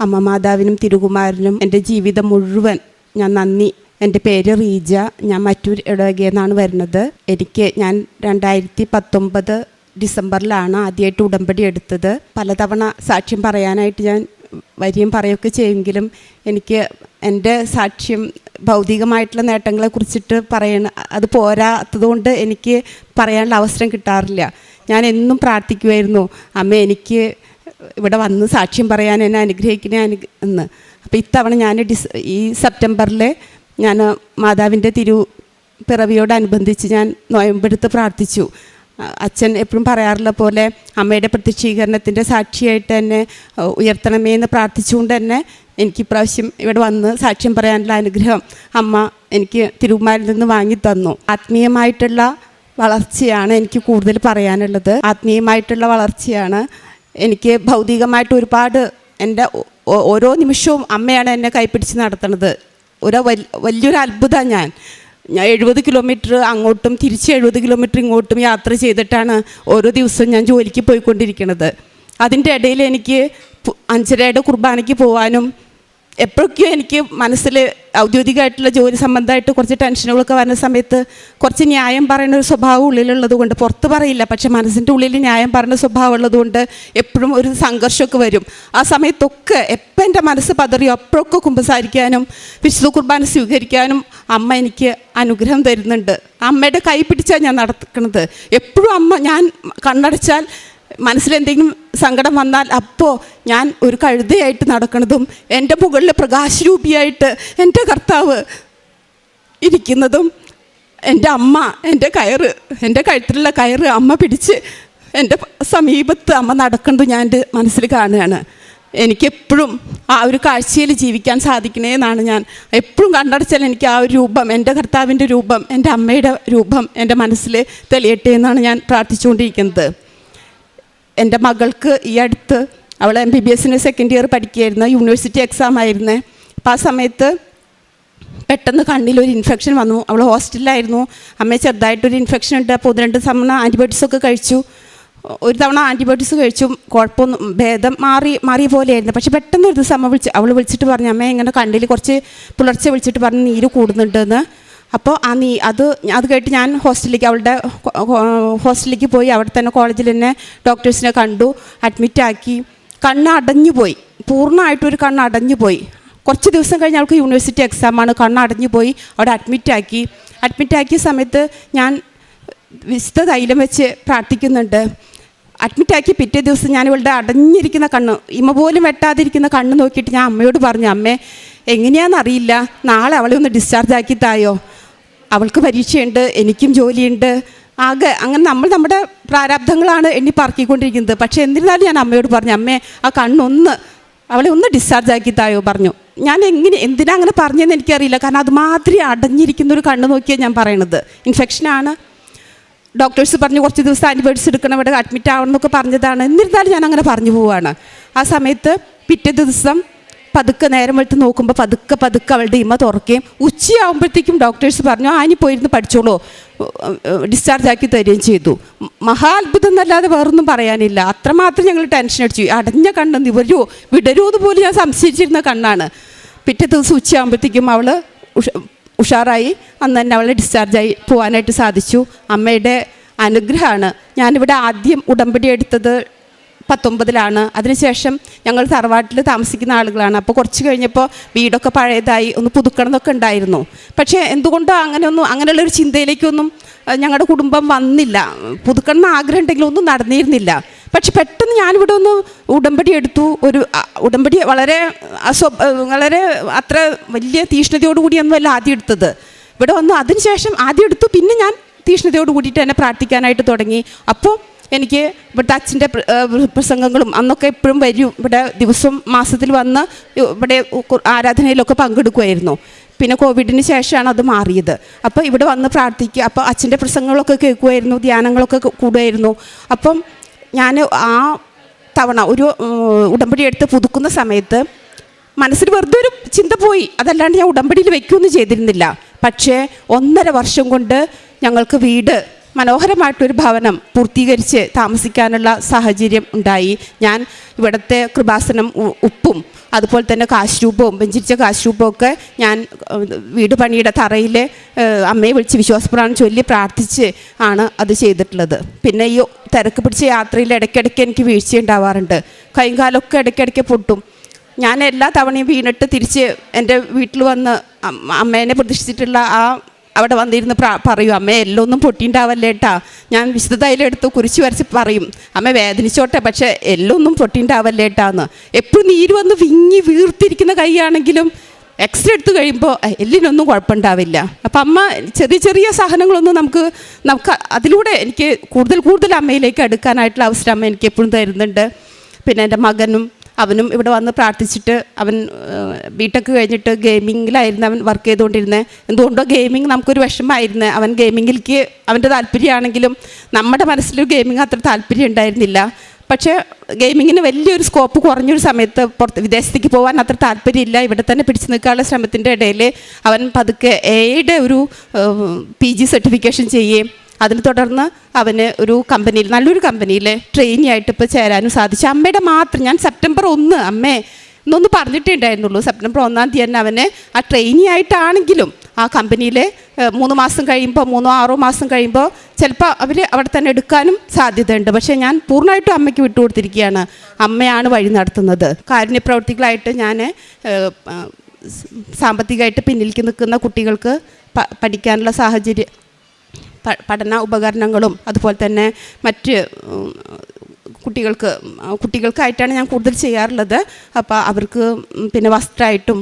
അമ്മ മാതാവിനും തിരുകുമാരനും എന്റെ ജീവിതം മുഴുവൻ ഞാൻ നന്ദി. എന്റെ പേര് റീജ. ഞാൻ മറ്റൂർ ഇടവകയെന്നാണ് വരുന്നത്. എനിക്ക് ഞാൻ രണ്ടായിരത്തി പത്തൊമ്പത് ഡിസംബറിലാണ് ആദ്യമായിട്ട് ഉടമ്പടി എടുത്തത്. പലതവണ സാക്ഷ്യം പറയാനായിട്ട് ഞാൻ വരിയും പറയുകയൊക്കെ ചെയ്യുമെങ്കിലും എനിക്ക് എന്റെ സാക്ഷ്യം ഭൗതികമായിട്ടുള്ള നേട്ടങ്ങളെ കുറിച്ചിട്ട് പറയണ അത് പോരാത്തതുകൊണ്ട് എനിക്ക് പറയാനുള്ള അവസരം കിട്ടാറില്ല. ഞാൻ എന്നും പ്രാർത്ഥിക്കുമായിരുന്നു അമ്മ എനിക്ക് ഇവിടെ വന്ന് സാക്ഷ്യം പറയാൻ എന്നെ അനുഗ്രഹിക്കണേ അനു എന്ന്. അപ്പോൾ ഇത്തവണ ഞാൻ ഡിസ് ഈ സെപ്റ്റംബറിൽ ഞാൻ മാതാവിന്റെ തിരു പിറവിയോടനുബന്ധിച്ച് ഞാൻ നോയമ്പെടുത്ത് പ്രാർത്ഥിച്ചു. അച്ഛൻ എപ്പോഴും പറയാറുള്ള പോലെ അമ്മയുടെ പ്രത്യക്ഷീകരണത്തിന്റെ സാക്ഷിയായിട്ട് തന്നെ ഉയർത്തണമേ എന്ന് പ്രാർത്ഥിച്ചുകൊണ്ട് തന്നെ എനിക്ക് ഇപ്രാവശ്യം ഇവിടെ വന്ന് സാക്ഷ്യം പറയാനുള്ള അനുഗ്രഹം അമ്മ എനിക്ക് തിരുമാരിൽ നിന്ന് വാങ്ങി തന്നു. ആത്മീയമായിട്ടുള്ള വളർച്ചയാണ് എനിക്ക് കൂടുതൽ പറയാനുള്ളത്. ആത്മീയമായിട്ടുള്ള വളർച്ചയാണ് എനിക്ക് ഭൗതികമായിട്ട് ഒരുപാട് എന്റെ ഓരോ നിമിഷവും അമ്മയാണ് എന്നെ കൈപ്പിടിച്ച് നടത്തുന്നത്. ഒരു വലിയൊരു അത്ഭുതമാണ് ഞാൻ. ഞാൻ എഴുപത് കിലോമീറ്റർ അങ്ങോട്ടും തിരിച്ച് എഴുപത് കിലോമീറ്റർ ഇങ്ങോട്ടും യാത്ര ചെയ്തിട്ടാണ് ഓരോ ദിവസവും ഞാൻ ജോലിക്ക് പോയിക്കൊണ്ടിരിക്കുന്നത്. അതിന്റെ ഇടയിൽ എനിക്ക് അഞ്ചരയുടെ കുർബാനയ്ക്ക് പോകാനും എപ്പോഴൊക്കെയോ എനിക്ക് മനസ്സിൽ ഔദ്യോഗികമായിട്ടുള്ള ജോലി സംബന്ധമായിട്ട് കുറച്ച് ടെൻഷനുകളൊക്കെ വരുന്ന സമയത്ത് കുറച്ച് ന്യായം പറയുന്ന ഒരു സ്വഭാവം ഉള്ളിലുള്ളത് കൊണ്ട് പുറത്ത് പറയില്ല പക്ഷെ മനസ്സിന്റെ ഉള്ളിൽ ന്യായം പറയുന്ന സ്വഭാവം ഉള്ളതുകൊണ്ട് എപ്പോഴും ഒരു സംഘർഷമൊക്കെ വരും. ആ സമയത്തൊക്കെ എപ്പോൾ എന്റെ മനസ്സ് പതറിയോ അപ്പോഴൊക്കെ കുമ്പസാരിക്കാനും വിശുദ്ധ കുർബാന സ്വീകരിക്കാനും അമ്മ എനിക്ക് അനുഗ്രഹം തരുന്നുണ്ട്. അമ്മയുടെ കൈ പിടിച്ചാണ് ഞാൻ നടക്കുന്നത്. എപ്പോഴും അമ്മ ഞാൻ കണ്ണടച്ചാൽ മനസ്സിലെന്തെങ്കിലും സങ്കടം വന്നാൽ അപ്പോൾ ഞാൻ ഒരു കഴുതയായിട്ട് നടക്കുന്നതും എന്റെ മുകളിൽ പ്രകാശരൂപിയായിട്ട് എന്റെ കർത്താവ് ഇരിക്കുന്നതും എന്റെ അമ്മ എന്റെ കയറ് എന്റെ കഴുത്തിലുള്ള കയറ് അമ്മ പിടിച്ച് എന്റെ സമീപത്ത് അമ്മ നടക്കുന്നത് ഞാൻ എന്റെ മനസ്സിൽ കാണുകയാണ്. എനിക്കെപ്പോഴും ആ ഒരു കാഴ്ചയിൽ ജീവിക്കാൻ സാധിക്കണേ എന്നാണ് ഞാൻ എപ്പോഴും കണ്ടടച്ചാൽ എനിക്ക് ആ ഒരു രൂപം എന്റെ കർത്താവിന്റെ രൂപം എന്റെ അമ്മയുടെ രൂപം എന്റെ മനസ്സിൽ തെളിയട്ടെ എന്നാണ് ഞാൻ പ്രാർത്ഥിച്ചുകൊണ്ടിരിക്കുന്നത്. എന്റെ മകൾക്ക് ഈ അടുത്ത് അവൾ എം ബി ബി എസിന് സെക്കൻഡ് ഇയർ പഠിക്കുകയായിരുന്നു. യൂണിവേഴ്സിറ്റി എക്സാം ആയിരുന്നു. അപ്പോൾ ആ സമയത്ത് പെട്ടെന്ന് കണ്ണിലൊരു ഇൻഫെക്ഷൻ വന്നു. അവൾ ഹോസ്റ്റലിലായിരുന്നു അമ്മ ചെറുതായിട്ടൊരു ഇൻഫെക്ഷൻ ഉണ്ട്. അപ്പോൾ ഒന്ന് രണ്ട് തവണ ആന്റിബയോട്ടിക്സ് ഒക്കെ കഴിച്ചു. ഒരു തവണ ആന്റിബയോട്ടിക്സ് കഴിച്ചു. കുഴപ്പമൊന്നും ഭേദം മാറി മാറിയ പോലെയായിരുന്നു. പക്ഷേ പെട്ടെന്ന് ഒരു ദിവസം അമ്മ വിളിച്ച് അവൾ വിളിച്ചിട്ട് പറഞ്ഞു അമ്മ ഇങ്ങനെ കണ്ണിൽ കുറച്ച് പുലർച്ചെ വിളിച്ചിട്ട് പറഞ്ഞു നീര് കൂടുന്നുണ്ടെന്ന്. അപ്പോൾ ആ നീ അത് അത് കേട്ട് ഞാൻ ഹോസ്റ്റലിലേക്ക് അവളുടെ ഹോസ്റ്റലിലേക്ക് പോയി അവിടെ തന്നെ കോളേജിൽ തന്നെ ഡോക്ടേഴ്സിനെ കണ്ടു അഡ്മിറ്റാക്കി കണ്ണ് അടഞ്ഞു പോയി. പൂർണമായിട്ടൊരു കണ്ണ് അടഞ്ഞു പോയി. കുറച്ച് ദിവസം കഴിഞ്ഞ് അവൾക്ക് യൂണിവേഴ്സിറ്റി എക്സാമാണ് കണ്ണ് അടഞ്ഞു പോയി. അവിടെ അഡ്മിറ്റാക്കി അഡ്മിറ്റാക്കിയ സമയത്ത് ഞാൻ വിശുദ്ധ തൈലം വെച്ച് പ്രാർത്ഥിക്കുന്നുണ്ട്. അഡ്മിറ്റാക്കി പിറ്റേ ദിവസം ഞാൻ ഇവളുടെ അടഞ്ഞിരിക്കുന്ന കണ്ണ് ഇമ പോലും വെട്ടാതിരിക്കുന്ന കണ്ണ് നോക്കിയിട്ട് ഞാൻ അമ്മയോട് പറഞ്ഞു അമ്മേ എങ്ങനെയാണെന്നറിയില്ല നാളെ അവളെ ഒന്ന് ഡിസ്ചാർജ് ആക്കി തായോ? അവൾക്ക് പരീക്ഷയുണ്ട് എനിക്കും ജോലിയുണ്ട്. ആകെ അങ്ങനെ നമ്മൾ നമ്മുടെ പ്രാരാബ്ധങ്ങളാണ് എണ്ണി പറക്കിക്കൊണ്ടിരിക്കുന്നത്. പക്ഷേ എന്നിരുന്നാലും ഞാൻ അമ്മയോട് പറഞ്ഞു അമ്മേ ആ കണ്ണൊന്ന് അവളെ ഒന്ന് ഡിസ്ചാർജ് ആക്കി തായോ പറഞ്ഞു. ഞാൻ എങ്ങനെ എന്തിനാ അങ്ങനെ പറഞ്ഞതെന്ന് എനിക്കറിയില്ല. കാരണം അതുമാതിരി അടഞ്ഞിരിക്കുന്ന ഒരു കണ്ണ് നോക്കിയാണ് ഞാൻ പറയണത്. ഇൻഫെക്ഷനാണ് ഡോക്ടേഴ്സ് പറഞ്ഞു കുറച്ച് ദിവസം ആന്റിബയോട്ടിക്സ് എടുക്കണം ഇവിടെ അഡ്മിറ്റ് ആവണം എന്നൊക്കെ പറഞ്ഞതാണ്. എന്നിരുന്നാലും ഞാൻ അങ്ങനെ പറഞ്ഞു പോവുകയാണ് ആ സമയത്ത് പിറ്റേ ദിവസം പതുക്കെ നേരം വെളുത്ത് നോക്കുമ്പോൾ പതുക്കെ പതുക്കെ അവളുടെ ഇമ തുറക്കുകയും ഉച്ചയാകുമ്പോഴത്തേക്കും ഡോക്ടേഴ്സ് പറഞ്ഞു ആ ഇനി പോയിരുന്ന് പഠിച്ചോളൂ. ഡിസ്ചാർജ് ആക്കി തരികയും ചെയ്തു. മഹാത്ഭുതം എന്നല്ലാതെ വേറൊന്നും പറയാനില്ല. അത്രമാത്രം ഞങ്ങൾ ടെൻഷൻ അടിച്ചു. അടഞ്ഞ കണ്ണ് നിവരുമോ വിടരുമോ എന്ന് പോലും ഞാൻ സംശയിച്ചിരുന്ന കണ്ണാണ്. പിറ്റേ ദിവസം ഉച്ചയാകുമ്പോഴത്തേക്കും അവൾ ഉഷ ഉഷാറായി. അന്ന് തന്നെ അവളെ ഡിസ്ചാർജായി പോകാനായിട്ട് സാധിച്ചു. അമ്മയുടെ അനുഗ്രഹമാണ്. ഞാനിവിടെ ആദ്യം ഉടമ്പടി എടുത്തത് പത്തൊമ്പതിലാണ്. അതിനുശേഷം ഞങ്ങൾ തറവാട്ടിൽ താമസിക്കുന്ന ആളുകളാണ്. അപ്പോൾ കുറച്ച് കഴിഞ്ഞപ്പോൾ വീടൊക്കെ പഴയതായി ഒന്ന് പുതുക്കണം എന്നൊക്കെ ഉണ്ടായിരുന്നു. പക്ഷേ എന്തുകൊണ്ടോ അങ്ങനെയൊന്നും അങ്ങനെയുള്ളൊരു ചിന്തയിലേക്കൊന്നും ഞങ്ങളുടെ കുടുംബം വന്നില്ല. പുതുക്കണം എന്ന് ആഗ്രഹം ഉണ്ടെങ്കിലും ഒന്നും നടന്നിരുന്നില്ല. പക്ഷെ പെട്ടെന്ന് ഞാനിവിടെ ഒന്ന് ഉടമ്പടി എടുത്തു. ഒരു ഉടമ്പടി വളരെ അസ്വ വളരെ അത്ര വലിയ തീഷ്ണതയോട് കൂടിയൊന്നുമല്ല ആദ്യം എടുത്തത്. ഇവിടെ വന്നു അതിനുശേഷം ആദ്യം എടുത്തു. പിന്നെ ഞാൻ തീഷ്ണതയോട് കൂടിയിട്ട് തന്നെ പ്രാർത്ഥിക്കാനായിട്ട് തുടങ്ങി. അപ്പോൾ എനിക്ക് ഇവിടുത്തെ അച്ഛന്റെ പ്രസംഗങ്ങളും അന്നൊക്കെ എപ്പോഴും വരും. ഇവിടെ ദിവസം മാസത്തിൽ വന്ന് ഇവിടെ ആരാധനയിലൊക്കെ പങ്കെടുക്കുമായിരുന്നു പിന്നെ കോവിഡിന് ശേഷമാണ് അത് മാറിയത്. അപ്പോൾ ഇവിടെ വന്ന് പ്രാർത്ഥിക്കുക. അപ്പോൾ അച്ഛന്റെ പ്രസംഗങ്ങളൊക്കെ കേൾക്കുമായിരുന്നു ധ്യാനങ്ങളൊക്കെ കൂടുമായിരുന്നു അപ്പം ഞാൻ ആ തവണ ഒരു ഉടമ്പടി എടുത്ത് പുതുക്കുന്ന സമയത്ത് മനസ്സിൽ വെറുതെ ഒരു ചിന്ത പോയി. അതല്ലാണ്ട് ഞാൻ ഉടമ്പടിയിൽ വെക്കുകയൊന്നും ചെയ്തിരുന്നില്ല. പക്ഷേ ഒന്നര വർഷം കൊണ്ട് ഞങ്ങൾക്ക് വീട് മനോഹരമായിട്ടൊരു ഭവനം പൂർത്തീകരിച്ച് താമസിക്കാനുള്ള സാഹചര്യം ഉണ്ടായി. ഞാൻ ഇവിടുത്തെ കൃപാസനം ഉപ്പും അതുപോലെ തന്നെ കാശ്രൂപവും വെഞ്ചിരിച്ച കാശ്രൂപവും ഒക്കെ ഞാൻ വീട് പണിയുടെ തറയിൽ അമ്മയെ വിളിച്ച് വിശ്വാസപ്രാണം ചൊല്ലി പ്രാർത്ഥിച്ച് ആണ് അത് ചെയ്തിട്ടുള്ളത്. പിന്നെ ഈ തിരക്ക് പിടിച്ച യാത്രയിൽ ഇടയ്ക്കിടയ്ക്ക് എനിക്ക് വീഴ്ച ഉണ്ടാവാറുണ്ട്. കൈകാലൊക്കെ കാലൊക്കെ ഇടയ്ക്കിടയ്ക്ക് പൊട്ടും. ഞാൻ എല്ലാ തവണയും വീണിട്ട് തിരിച്ച് എന്റെ വീട്ടിൽ വന്ന് അമ്മ- അമ്മേനെ പ്രതീക്ഷിച്ചിട്ടുള്ള ആ അവിടെ വന്നിരുന്ന് പറയും അമ്മ എല്ലാം ഒന്നും പൊട്ടിണ്ടാവല്ലേ കേട്ടാ ഞാൻ വിശുദ്ധ കുരിശ് വരച്ച് പറയും. അമ്മ വേദനിച്ചോട്ടെ പക്ഷേ എല്ലാം ഒന്നും പൊട്ടിണ്ടാവല്ലേ കേട്ടാന്ന് എപ്പോഴും നീര് വന്ന് വിങ്ങി വീർത്തിരിക്കുന്ന കൈയാണെങ്കിലും എക്സ്റേ എടുത്ത് കഴിയുമ്പോൾ "ഏ, എല്ലിനൊന്നും കുഴപ്പമുണ്ടാവില്ല. അപ്പം അമ്മ ചെറിയ ചെറിയ സഹനങ്ങളൊന്നും നമുക്ക് നമുക്ക് അതിലൂടെ എനിക്ക് കൂടുതൽ കൂടുതൽ അമ്മയിലേക്ക് അടുക്കാനായിട്ടുള്ള അവസരം അമ്മ എനിക്ക് എപ്പോഴും തരുന്നുണ്ട്. പിന്നെ എന്റെ മകനും അവനും ഇവിടെ വന്ന് പ്രാർത്ഥിച്ചിട്ട് അവൻ ബിടെക് കഴിഞ്ഞിട്ട് ഗെയിമിങ്ങിലായിരുന്നു അവൻ വർക്ക് ചെയ്തുകൊണ്ടിരുന്നത് എന്തുകൊണ്ടോ ഗെയിമിങ് നമുക്കൊരു വിഷമമായിരുന്നു. അവൻ ഗെയിമിങ്ങിലേക്ക് അവന്റെ താല്പര്യമാണെങ്കിലും നമ്മുടെ മനസ്സിലൊരു ഗെയിമിങ് അത്ര താല്പര്യം ഉണ്ടായിരുന്നില്ല പക്ഷേ ഗെയിമിങ്ങിന് വലിയൊരു സ്കോപ്പ് കുറഞ്ഞൊരു സമയത്ത് പുറത്ത് വിദേശത്തേക്ക് പോകാൻ അത്ര താല്പര്യമില്ല. ഇവിടെ തന്നെ പിടിച്ചു നിൽക്കാനുള്ള ശ്രമത്തിന്റെ ഇടയിൽ അവൻ പതുക്കെ എയുടെ ഒരു പി ജി സർട്ടിഫിക്കേഷൻ ചെയ്യുകയും അതിന് തുടർന്ന് അവന് ഒരു കമ്പനിയിൽ നല്ലൊരു കമ്പനിയിൽ ട്രെയിനി ആയിട്ട് ഇപ്പോൾ ചേരാനും സാധിച്ചു. അമ്മയുടെ മാത്രം ഞാൻ സെപ്റ്റംബർ ഒന്ന് അമ്മേ എന്നൊന്ന് പറഞ്ഞിട്ടേ ഉണ്ടായിരുന്നുള്ളൂ സെപ്റ്റംബർ ഒന്നാം തീയതി തന്നെ അവന് ആ ട്രെയിനി ആയിട്ടാണെങ്കിലും ആ കമ്പനിയിൽ മൂന്ന് മാസം കഴിയുമ്പോൾ മൂന്നോ ആറോ മാസം കഴിയുമ്പോൾ ചിലപ്പോൾ അവർ അവിടെ തന്നെ എടുക്കാനും സാധ്യതയുണ്ട്. പക്ഷേ ഞാൻ പൂർണമായിട്ടും അമ്മയ്ക്ക് വിട്ടുകൊടുത്തിരിക്കുകയാണ്. അമ്മയാണ് വഴി നടത്തുന്നത്. കാരുണ്യ പ്രവർത്തികളായിട്ട് ഞാൻ സാമ്പത്തികമായിട്ട് പിന്നിലേക്ക് നിൽക്കുന്ന കുട്ടികൾക്ക് പഠിക്കാനുള്ള സാഹചര്യം പഠന ഉപകരണങ്ങളും അതുപോലെ തന്നെ മറ്റ് കുട്ടികൾക്ക് കുട്ടികൾക്കായിട്ടാണ് ഞാൻ കൂടുതൽ ചെയ്യാറുള്ളത്. അപ്പോൾ അവർക്ക് പിന്നെ വസ്ത്രമായിട്ടും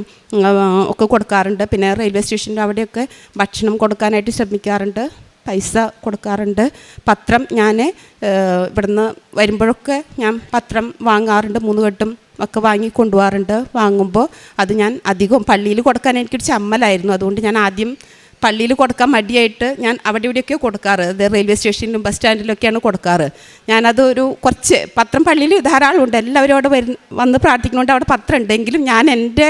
ഒക്കെ കൊടുക്കാറുണ്ട്. പിന്നെ റെയിൽവേ സ്റ്റേഷന്റെ അവിടെയൊക്കെ ഭക്ഷണം കൊടുക്കാനായിട്ട് ശ്രമിക്കാറുണ്ട്. പൈസ കൊടുക്കാറുണ്ട്. പത്രം ഞാൻ ഇവിടുന്ന് വരുമ്പോഴൊക്കെ ഞാൻ പത്രം വാങ്ങാറുണ്ട്. മൂന്ന് കെട്ടും ഒക്കെ വാങ്ങി കൊണ്ടുപോകാറുണ്ട്. വാങ്ങുമ്പോൾ അത് ഞാൻ അധികം പള്ളിയിൽ കൊടുക്കാൻ എനിക്കൊരു ചമ്മലായിരുന്നു. അതുകൊണ്ട് ഞാൻ ആദ്യം പള്ളിയിൽ കൊടുക്കാൻ മടിയായിട്ട് ഞാൻ അവിടെ ഇവിടെയൊക്കെ കൊടുക്കാറ്. അത് റെയിൽവേ സ്റ്റേഷനിലും ബസ് സ്റ്റാൻഡിലൊക്കെയാണ് കൊടുക്കാറ്. ഞാനത് ഒരു കുറച്ച് പത്രം പള്ളിയിൽ ധാരാളം ഉണ്ട് എല്ലാവരും അവിടെ വരു വന്ന് പ്രാർത്ഥിക്കുന്നുണ്ട് അവിടെ പത്രം ഉണ്ടെങ്കിലും ഞാൻ എന്റെ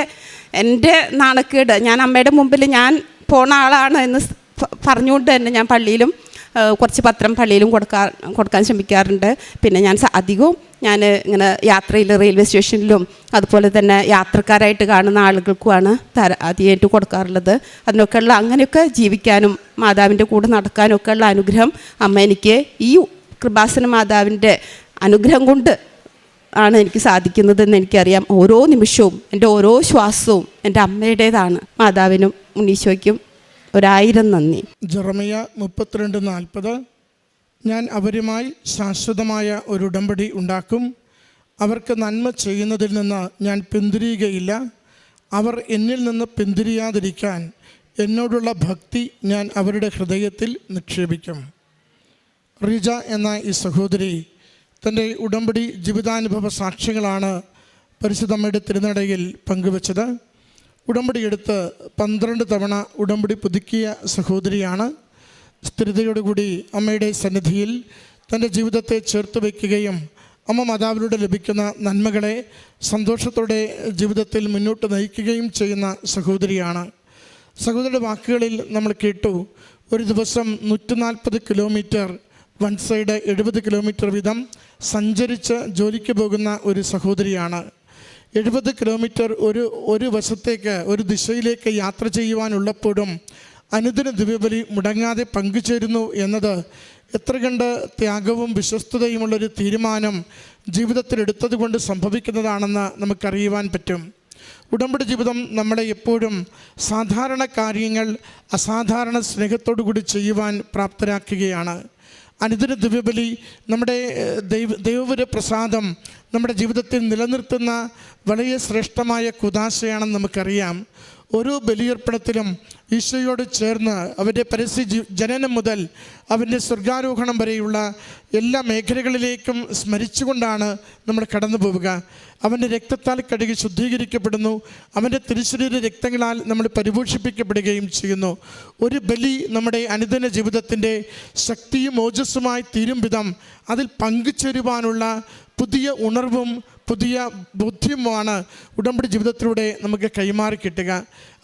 എന്റെ നാണക്കേട് ഞാൻ അമ്മയുടെ മുമ്പിൽ ഞാൻ പോണ ആളാണ് എന്ന് പറഞ്ഞുകൊണ്ട് തന്നെ ഞാൻ പള്ളിയിലും കുറച്ച് പത്രം പള്ളിയിലും കൊടുക്കാൻ കൊടുക്കാൻ ശ്രമിക്കാറുണ്ട്. പിന്നെ ഞാൻ അധികവും ഞാൻ ഇങ്ങനെ യാത്രയിൽ റെയിൽവേ സ്റ്റേഷനിലും അതുപോലെ തന്നെ യാത്രക്കാരായിട്ട് കാണുന്ന ആളുകൾക്കുമാണ് തര അധികമായിട്ട് കൊടുക്കാറുള്ളത്. അതിനൊക്കെയുള്ള അങ്ങനെയൊക്കെ ജീവിക്കാനും മാതാവിന്റെ കൂടെ നടക്കാനും ഒക്കെയുള്ള അനുഗ്രഹം അമ്മ എനിക്ക് ഈ കൃപാസന മാതാവിന്റെ അനുഗ്രഹം കൊണ്ട് ആണ് എനിക്ക് സാധിക്കുന്നതെന്ന് എനിക്കറിയാം. ഓരോ നിമിഷവും എന്റെ ഓരോ ശ്വാസവും എന്റെ അമ്മയുടേതാണ്. മാതാവിനും ഉണ്ണീശോയ്ക്കും ഒരായിരം നന്ദി. ജെറമിയ മുപ്പത്തിരണ്ട് നാൽപ്പത്. ഞാൻ അവരുമായി ശാശ്വതമായ ഒരു ഉടമ്പടി ഉണ്ടാക്കും. അവർക്ക് നന്മ ചെയ്യുന്നതിൽ നിന്ന് ഞാൻ പിന്തിരിയുകയില്ല. അവർ എന്നിൽ നിന്ന് പിന്തിരിയാതിരിക്കാൻ എന്നോടുള്ള ഭക്തി ഞാൻ അവരുടെ ഹൃദയത്തിൽ നിക്ഷേപിക്കും. റിജ എന്ന ഈ സഹോദരി തന്റെ ഉടമ്പടി ജീവിതാനുഭവ സാക്ഷ്യങ്ങളാണ് പരിശുദ്ധമ്മയുടെ തിരുനടയിൽ പങ്കുവച്ചത്. ഉടമ്പടി എടുത്ത് പന്ത്രണ്ട് തവണ ഉടമ്പടി പുതുക്കിയ സഹോദരിയാണ്. സ്ഥിരതയോടുകൂടി അമ്മയുടെ സന്നിധിയിൽ തന്റെ ജീവിതത്തെ ചേർത്ത് വയ്ക്കുകയും അമ്മ മാതാവിലൂടെ ലഭിക്കുന്ന നന്മകളെ സന്തോഷത്തോടെ ജീവിതത്തിൽ മുന്നോട്ട് നയിക്കുകയും ചെയ്യുന്ന സഹോദരിയാണ്. സഹോദരിയുടെ വാക്കുകളിൽ നമ്മൾ കേട്ടു ഒരു ദിവസം നൂറ്റി നാൽപ്പത് കിലോമീറ്റർ വൺ സൈഡ് എഴുപത് കിലോമീറ്റർ വീതം സഞ്ചരിച്ച് ജോലിക്ക് പോകുന്ന ഒരു സഹോദരിയാണ്. എഴുപത് കിലോമീറ്റർ ഒരു ഒരു വശത്തേക്ക് ഒരു ദിശയിലേക്ക് യാത്ര ചെയ്യുവാനുള്ളപ്പോഴും അനുദിന ദിവ്യബലി മുടങ്ങാതെ പങ്കുചേരുന്നു എന്നത് എത്ര കണ്ട് ത്യാഗവും വിശ്വസ്തതയുമുള്ളൊരു തീരുമാനം ജീവിതത്തിൽ എടുത്തത് കൊണ്ട് സംഭവിക്കുന്നതാണെന്ന് നമുക്കറിയുവാൻ പറ്റും. ഉടമ്പടി ജീവിതം നമ്മളെ എപ്പോഴും സാധാരണ കാര്യങ്ങൾ അസാധാരണ സ്നേഹത്തോടു കൂടി ചെയ്യുവാൻ പ്രാപ്തരാക്കുകയാണ്. അനുദിന ദിവ്യബലി നമ്മുടെ ദൈവ ദൈവപുര പ്രസാദം നമ്മുടെ ജീവിതത്തിൽ നിലനിർത്തുന്ന വളരെ ശ്രേഷ്ഠമായ കുതാശയാണെന്ന് നമുക്കറിയാം. ഓരോ ബലിയർപ്പണത്തിലും ഈശോയോട് ചേർന്ന് അവന്റെ പരസ്യ ജനനം മുതൽ അവന്റെ സ്വർഗാരോഹണം വരെയുള്ള എല്ലാ മേഖലകളിലേക്കും സ്മരിച്ചുകൊണ്ടാണ് നമ്മൾ കടന്നു പോവുക. അവന്റെ രക്തത്താൽ കഴുകി ശുദ്ധീകരിക്കപ്പെടുന്നു. അവന്റെ തിരുശരീര രക്തങ്ങളാൽ നമ്മൾ പരിപോഷിപ്പിക്കപ്പെടുകയും ചെയ്യുന്നു. ഒരു ബലി നമ്മുടെ അനുദിന ജീവിതത്തിന്റെ ശക്തിയും ഓജസ്സുമായി തീരും വിധം അതിൽ പങ്കുചേരുവാനുള്ള പുതിയ ഉണർവും പുതിയ ബോധ്യവുമാണ് ഉടമ്പടി ജീവിതത്തിലൂടെ നമുക്ക് കൈമാറി കിട്ടുക.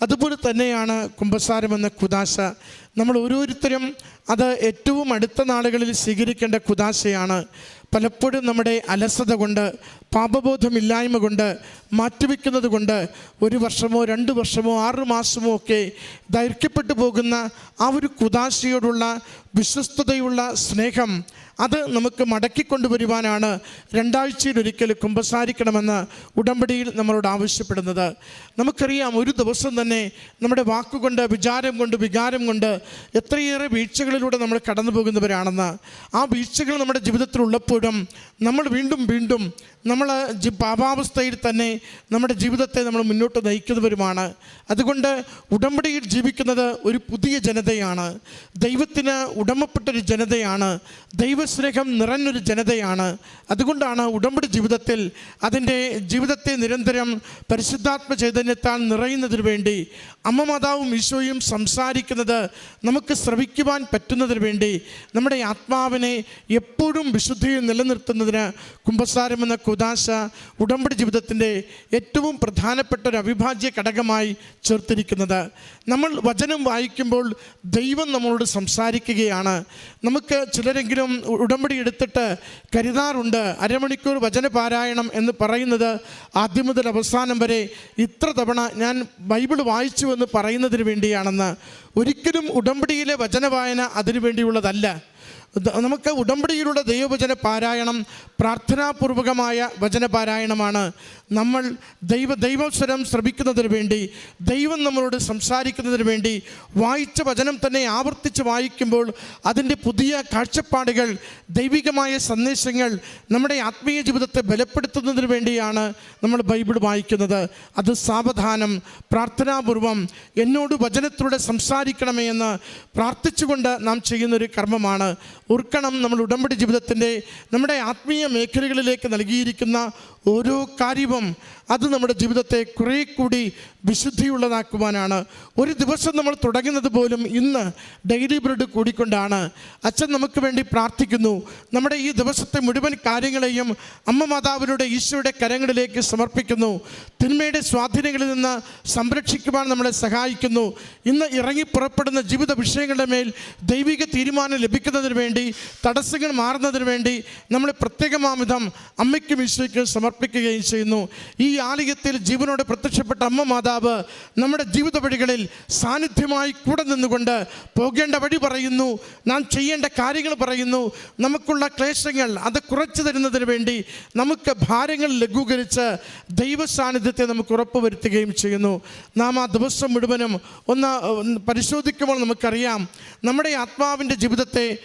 അതുപോലെ തന്നെയാണ് കുമ്പസാരം എന്ന കുദാശ. നമ്മൾ ഓരോരുത്തരും അത് ഏറ്റവും അടുത്ത നാളുകളിൽ സ്വീകരിക്കേണ്ട കുദാശയാണ്. പലപ്പോഴും നമ്മുടെ അലസത കൊണ്ട് പാപബോധമില്ലായ്മ കൊണ്ട് മാറ്റിവെക്കുന്നത് കൊണ്ട് ഒരു വർഷമോ രണ്ട് വർഷമോ ആറ് മാസമോ ഒക്കെ ദൈർഘ്യപ്പെട്ടു പോകുന്ന ആ ഒരു കുദാശിയോടുള്ള വിശ്വസ്തതയുള്ള സ്നേഹം അത് നമുക്ക് മടക്കിക്കൊണ്ടുവരുവാനാണ് രണ്ടാഴ്ചയിലൊരിക്കൽ കുമ്പസാരിക്കണമെന്ന് ഉടമ്പടിയിൽ നമ്മളോട് ആവശ്യപ്പെടുന്നത്. നമുക്കറിയാം ഒരു ദിവസം തന്നെ നമ്മുടെ വാക്കുകൊണ്ട് വിചാരം കൊണ്ട് വികാരം കൊണ്ട് എത്രയേറെ വീഴ്ചകളിലൂടെ നമ്മൾ കടന്നു പോകുന്നവരാണെന്ന് ആ വീഴ്ചകൾ നമ്മുടെ ജീവിതത്തിൽ ഉള്ളപ്പോഴും നമ്മൾ വീണ്ടും വീണ്ടും നമ്മൾ പാപാവസ്ഥയിൽ തന്നെ നമ്മുടെ ജീവിതത്തെ നമ്മൾ മുന്നോട്ട് നയിക്കുന്നവരുമാണ്. അതുകൊണ്ട് ഉടമ്പടിയിൽ ജീവിക്കുന്നത് ഒരു പുതിയ ജനതയാണ്. ദൈവത്തിന് ഉടമപ്പെട്ടൊരു ജനതയാണ്. ദൈവസ്നേഹം നിറഞ്ഞൊരു ജനതയാണ്. അതുകൊണ്ടാണ് ഉടമ്പടി ജീവിതത്തിൽ അതിന്റെ ജീവിതത്തെ നിരന്തരം പരിശുദ്ധാത്മ ചൈതന്യത്താൽ നിറയുന്നതിന് വേണ്ടി അമ്മ മാതാവും ഈശോയും സംസാരിക്കുന്നത് നമുക്ക് ശ്രവിക്കുവാൻ പറ്റുന്നതിന് വേണ്ടി നമ്മുടെ ആത്മാവിനെ എപ്പോഴും വിശുദ്ധിയിൽ നിലനിർത്തുന്നതിന് കുംഭസാരം എന്ന കുദാശ ഉടമ്പടി ജീവിതത്തിന്റെ ഏറ്റവും പ്രധാനപ്പെട്ട ഒരു അവിഭാജ്യ ഘടകമായി ചേർത്തിരിക്കുന്നത്. നമ്മൾ വചനം വായിക്കുമ്പോൾ ദൈവം നമ്മളോട് സംസാരിക്കുകയാണ്. നമുക്ക് ചിലരെങ്കിലും ഉടമ്പടി എടുത്തിട്ട് കരുതാറുണ്ട് അരമണിക്കൂർ വചനപാരായണം എന്ന് പറയുന്നത് ആദ്യം മുതൽ അവസാനം വരെ ഇത്ര തവണ ഞാൻ ബൈബിൾ വായിച്ചു എന്ന് പറയുന്നതിന് വേണ്ടിയാണെന്ന് ഒരിക്കലും ഉടമ്പടിയിലെ വചനവായന അതിനു വേണ്ടിയുള്ളതല്ല. നമുക്ക് ഉടമ്പടിയിലൂടെ ദൈവവചന പാരായണം പ്രാർത്ഥനാപൂർവകമായ വചന പാരായണമാണ്. നമ്മൾ ദൈവ ദൈവസ്വരം ശ്രമിക്കുന്നതിന് വേണ്ടി ദൈവം നമ്മളോട് സംസാരിക്കുന്നതിന് വേണ്ടി വായിച്ച വചനം തന്നെ ആവർത്തിച്ച് വായിക്കുമ്പോൾ അതിന്റെ പുതിയ കാഴ്ചപ്പാടുകൾ ദൈവികമായ സന്ദേശങ്ങൾ നമ്മുടെ ആത്മീയ ജീവിതത്തെ ബലപ്പെടുത്തുന്നതിന് വേണ്ടിയാണ് നമ്മൾ ബൈബിൾ വായിക്കുന്നത്. അത് സാവധാനം പ്രാർത്ഥനാപൂർവം എന്നോട് വചനത്തിലൂടെ സംസാരിക്കണമേ എന്ന് പ്രാർത്ഥിച്ചുകൊണ്ട് നാം ചെയ്യുന്നൊരു കർമ്മമാണ്. ഓർക്കണം നമ്മൾ ഉടമ്പടി ജീവിതത്തിന്റെ നമ്മുടെ ആത്മീയ മേഖലകളിലേക്ക് നൽകിയിരിക്കുന്ന ഓരോ കാര്യവും അത് നമ്മുടെ ജീവിതത്തെ കുറേ കൂടി വിശുദ്ധിയുള്ളതാക്കുവാനാണ്. ഒരു ദിവസം നമ്മൾ തുടങ്ങുന്നത് പോലും ഇന്ന് ഡെയിലി ബ്രെഡ് കൂടിക്കൊണ്ടാണ്. അച്ഛൻ നമുക്ക് വേണ്ടി പ്രാർത്ഥിക്കുന്നു. നമ്മുടെ ഈ ദിവസത്തെ മുഴുവൻ കാര്യങ്ങളെയും അമ്മ മാതാവിലൂടെ ഈശോയുടെ കരങ്ങളിലേക്ക് സമർപ്പിക്കുന്നു. തിന്മയുടെ സ്വാധീനങ്ങളിൽ നിന്ന് സംരക്ഷിക്കുവാൻ നമ്മളെ സഹായിക്കുന്നു. ഇന്ന് ഇറങ്ങി പുറപ്പെടുന്ന ജീവിത വിഷയങ്ങളുടെ മേൽ ദൈവിക തീരുമാനം ലഭിക്കുന്നതിന് വേണ്ടി തടസ്സങ്ങൾ മാറുന്നതിന് വേണ്ടി നമ്മൾ പ്രത്യേകമാവിധം അമ്മയ്ക്കും ഈശോയ്ക്കും സമർപ്പിക്കുകയും ചെയ്യുന്നു. ഈ ആലയത്തിൽ ജീവനോട് പ്രത്യക്ഷപ്പെട്ട അമ്മ മാതാവ് നമ്മുടെ ജീവിത വഴികളിൽ സാന്നിധ്യമായി കൂടെ നിന്നുകൊണ്ട് പോകേണ്ട വഴി പറയുന്നു. നാം ചെയ്യേണ്ട കാര്യങ്ങൾ പറയുന്നു. നമുക്കുള്ള ക്ലേശങ്ങൾ അത് കുറച്ചു തരുന്നതിന് വേണ്ടി നമുക്ക് ഭാരങ്ങൾ ലഘൂകരിച്ച് ദൈവ സാന്നിധ്യത്തെ നമുക്ക് ഉറപ്പുവരുത്തുകയും ചെയ്യുന്നു. നാം ആ ദിവസം മുഴുവനും ഒന്ന് പരിശോധിക്കുമ്പോൾ നമുക്കറിയാം. നമ്മുടെ ആത്മാവിന്റെ ജീവിതത്തെ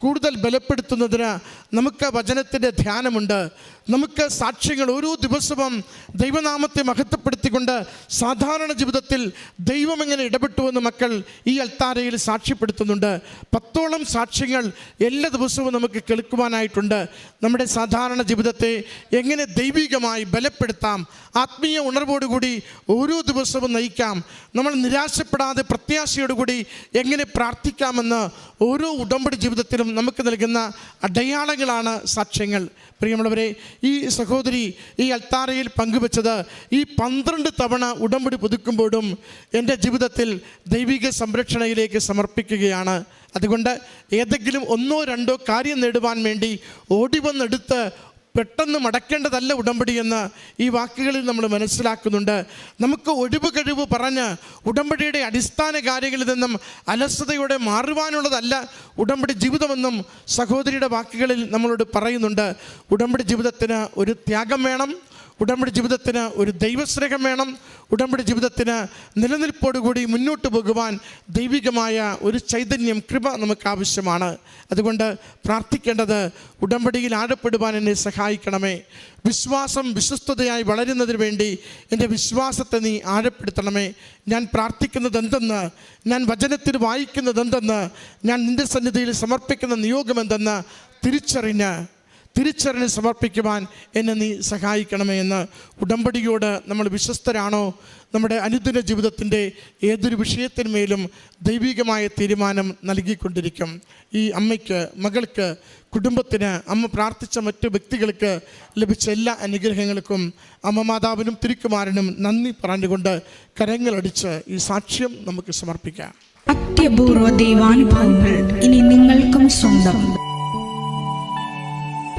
കൂടുതൽ ബലപ്പെടുത്തുന്നതിന് നമുക്ക് വചനത്തിന്റെ ധ്യാനമുണ്ട്. നമുക്ക് സാക്ഷ്യങ്ങൾ ഓരോ ദിവസവും ദൈവനാമത്തെ മഹത്വപ്പെടുത്തിക്കൊണ്ട് സാധാരണ ജീവിതത്തിൽ ദൈവം എങ്ങനെ ഇടപെട്ടുവെന്ന് മക്കൾ ഈ അൽത്താരയിൽ സാക്ഷ്യപ്പെടുത്തുന്നുണ്ട്. പത്തോളം സാക്ഷ്യങ്ങൾ എല്ലാ ദിവസവും നമുക്ക് കേൾക്കുവാനായിട്ടുണ്ട്. നമ്മുടെ സാധാരണ ജീവിതത്തെ എങ്ങനെ ദൈവികമായി ബലപ്പെടുത്താം ആത്മീയ ഉണർവോടുകൂടി ഓരോ ദിവസവും നയിക്കാം നമ്മൾ നിരാശപ്പെടാതെ പ്രത്യാശയോടുകൂടി എങ്ങനെ പ്രാർത്ഥിക്കാമെന്ന് ഓരോ ഉടമ്പടി ജീവിതത്തിലും നമുക്ക് നൽകുന്ന അടയാളങ്ങളാണ് സാക്ഷ്യങ്ങൾ. പ്രിയമുള്ളവരെ ഈ സഹോദരി ഈ അൽത്താരയിൽ പങ്കുവച്ചത് ഈ പന്ത്രണ്ട് തവണ ഉടമ്പടി പുതുക്കുമ്പോഴും എന്റെ ജീവിതത്തിൽ ദൈവിക സംരക്ഷണയിലേക്ക് സമർപ്പിക്കുകയാണ്. അതുകൊണ്ട് ഏതെങ്കിലും ഒന്നോ രണ്ടോ കാര്യം നേടുവാൻ വേണ്ടി ഓടി വന്നെടുത്ത് പെട്ടെന്ന് മടക്കേണ്ടതല്ല ഉടമ്പടി എന്ന് ഈ വാക്കുകളിൽ നമ്മൾ മനസ്സിലാക്കുന്നുണ്ട്. നമുക്ക് ഒഴിവ് കഴിവ് പറഞ്ഞ് ഉടമ്പടിയുടെ അടിസ്ഥാന കാര്യങ്ങളിൽ നിന്നും അലസതയോടെ മാറുവാനുള്ളതല്ല ഉടമ്പടി ജീവിതമെന്നും സഹോദരിയുടെ വാക്കുകളിൽ നമ്മളോട് പറയുന്നുണ്ട്. ഉടമ്പടി ജീവിതത്തിന് ഒരു ത്യാഗം വേണം. ഉടമ്പടി ജീവിതത്തിന് ഒരു ദൈവസ്നേഹം വേണം. ഉടമ്പടി ജീവിതത്തിന് നിലനിൽപ്പോടുകൂടി മുന്നോട്ട് പോകുവാൻ ദൈവികമായ ഒരു ചൈതന്യം കൃപ നമുക്ക് ആവശ്യമാണ്. അതുകൊണ്ട് പ്രാർത്ഥിക്കേണ്ടത് ഉടമ്പടിയിൽ ആഴപ്പെടുവാൻ എന്നെ സഹായിക്കണമേ. വിശ്വാസം വിശ്വസ്തതയായി വളരുന്നതിന് വേണ്ടി എന്റെ വിശ്വാസത്തെ നീ ആഴപ്പെടുത്തണമേ. ഞാൻ പ്രാർത്ഥിക്കുന്നത് എന്തെന്ന് ഞാൻ വചനത്തിൽ വായിക്കുന്നത് എന്തെന്ന് ഞാൻ നിന്റെ സന്നിധിയിൽ സമർപ്പിക്കുന്ന നിയോഗം എന്തെന്ന് തിരിച്ചറിഞ്ഞ് തിരിച്ചറിഞ്ഞ് സമർപ്പിക്കുവാൻ എന്നെ നീ സഹായിക്കണമേ എന്ന് ഉടമ്പടിയോട് നമ്മൾ വിശ്വസ്തരാണോ? നമ്മുടെ അനുദിന ജീവിതത്തിന്റെ ഏതൊരു വിഷയത്തിന്മേലും ദൈവികമായ തീരുമാനം നൽകിക്കൊണ്ടിരിക്കും. ഈ അമ്മയ്ക്ക് മകൾക്ക് കുടുംബത്തിന് അമ്മ പ്രാർത്ഥിച്ച മറ്റു വ്യക്തികൾക്ക് ലഭിച്ച എല്ലാ അനുഗ്രഹങ്ങൾക്കും അമ്മ മാതാവിനും തിരുക്കുമാരനും നന്ദി പറഞ്ഞുകൊണ്ട് കരങ്ങളടിച്ച് ഈ സാക്ഷ്യം നമുക്ക് സമർപ്പിക്കാം. അത്യപൂർവ ദൈവാനുഭവങ്ങൾ ഇനി നിങ്ങൾക്കും സ്വന്തം.